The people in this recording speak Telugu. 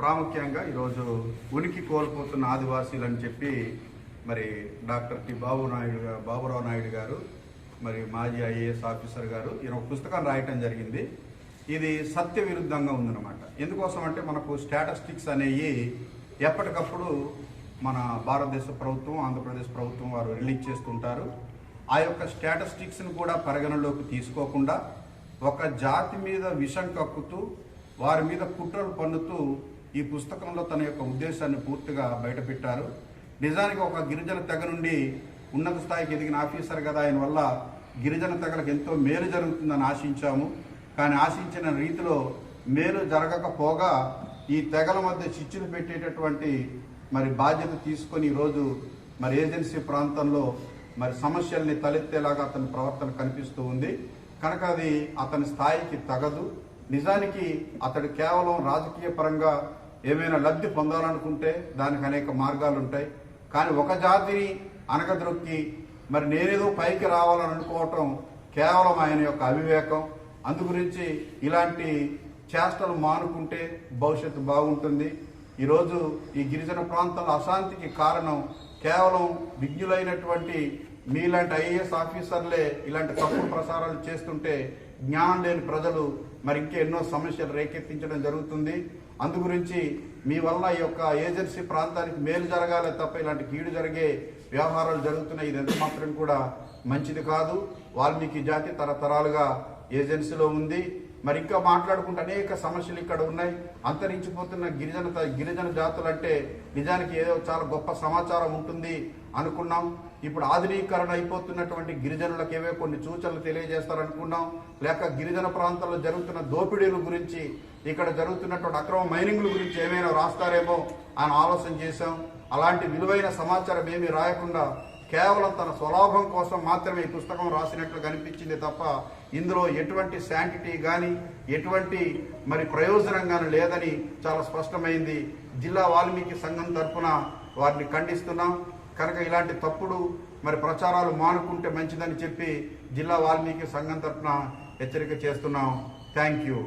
ప్రాముఖ్యంగా ఈరోజు ఉనికి కోల్పోతున్న ఆదివాసీలు అని చెప్పి మరి డాక్టర్ టి బాబు నాయుడు బాబురావు నాయుడు గారు మరి మాజీ ఐఏఎస్ ఆఫీసర్ గారు ఈయన ఒక పుస్తకం రాయటం జరిగింది. ఇది సత్య విరుద్ధంగా ఉందన్నమాట. ఎందుకోసం అంటే మనకు స్టాటిస్టిక్స్ అనేవి ఎప్పటికప్పుడు మన భారతదేశ ప్రభుత్వం ఆంధ్రప్రదేశ్ ప్రభుత్వం వారు రిలీజ్ చేస్తుంటారు. ఆ యొక్క స్టాటిస్టిక్స్ని కూడా పరిగణలోకి తీసుకోకుండా ఒక జాతి మీద విషం కక్కుతూ వారి మీద కుట్రలు పన్నుతూ ఈ పుస్తకంలో తన యొక్క ఉద్దేశాన్ని పూర్తిగా బయటపెట్టారు. నిజానికి ఒక గిరిజన తెగ నుండి ఉన్నత స్థాయికి ఎదిగిన ఆఫీసర్ కదా ఆయన వల్ల గిరిజన తెగలకు ఎంతో మేలు జరుగుతుందని ఆశించాము. కానీ ఆశించిన రీతిలో మేలు జరగకపోగా ఈ తెగల మధ్య చిచ్చులు పెట్టేటటువంటి మరి బాధ్యత తీసుకొని ఈరోజు మరి ఏజెన్సీ ప్రాంతంలో మరి సమస్యల్ని తలెత్తేలాగా అతని ప్రవర్తన కనిపిస్తూ ఉంది. కనుక అది అతని స్థాయికి తగదు. నిజానికి అతడు కేవలం రాజకీయ పరంగా ఏమైనా లబ్ధి పొందాలనుకుంటే దానికి అనేక మార్గాలు ఉంటాయి కానీ ఒక జాతిని అనగద్రొక్కి మరి నేనేదో పైకి రావాలని అనుకోవటం కేవలం ఆయన యొక్క అవివేకం. అందు గురించి ఇలాంటి చేష్టలు మానుకుంటే భవిష్యత్తు బాగుంటుంది. ఈరోజు ఈ గిరిజన ప్రాంతాల అశాంతికి కారణం కేవలం విజ్ఞులైనటువంటి మీలాంటి ఐఏఎస్ ఆఫీసర్లే ఇలాంటి తప్పుడు ప్రసారాలు చేస్తుంటే జ్ఞానం లేని ప్రజలు మరి ఇంకెన్నో ఎన్నో సమస్యలు రేకెత్తించడం జరుగుతుంది. అందుగురించి మీ వల్ల ఈ యొక్క ఏజెన్సీ ప్రాంతానికి మేలు జరగాలి తప్ప ఇలాంటి కీడు జరిగే వ్యవహారాలు జరుగుతున్నాయి. ఇది ఎంత మాత్రం కూడా మంచిది కాదు. వాల్మీకి జాతి తరతరాలుగా ఏజెన్సీలో ఉంది. మరి ఇంకా మాట్లాడుకుంటే అనేక సమస్యలు ఇక్కడ ఉన్నాయి. అంతరించిపోతున్న గిరిజన గిరిజన జాతులు అంటే నిజానికి ఏదో చాలా గొప్ప సమాచారం ఉంటుంది అనుకున్నాం. ఇప్పుడు ఆధునీకరణ అయిపోతున్నటువంటి గిరిజనులకు ఏవే కొన్ని సూచనలు తెలియజేస్తారనుకున్నాం. లేక గిరిజన ప్రాంతాల్లో జరుగుతున్న దోపిడీల గురించి ఇక్కడ జరుగుతున్నటువంటి అక్రమ మైనింగ్ల గురించి ఏమైనా రాస్తారేమో అని ఆలోచన చేశాం. అలాంటి విలువైన సమాచారం ఏమీ రాయకుండా కేవలం తన స్వలాభం కోసం మాత్రమే ఈ పుస్తకం రాసినట్లు కనిపించింది తప్ప ఇందులో ఎటువంటి శాంటిటీ కానీ ఎటువంటి మరి ప్రయోజనం కానీ లేదని చాలా స్పష్టమైంది. జిల్లా వాల్మీకి సంఘం తరఫున వారిని ఖండిస్తున్నాం. కనుక ఇలాంటి తప్పుడు మరి ప్రచారాలు మానుకుంటే మంచిదని చెప్పి జిల్లా వాల్మీకి సంఘం తరఫున హెచ్చరిక చేస్తున్నాం. Thank you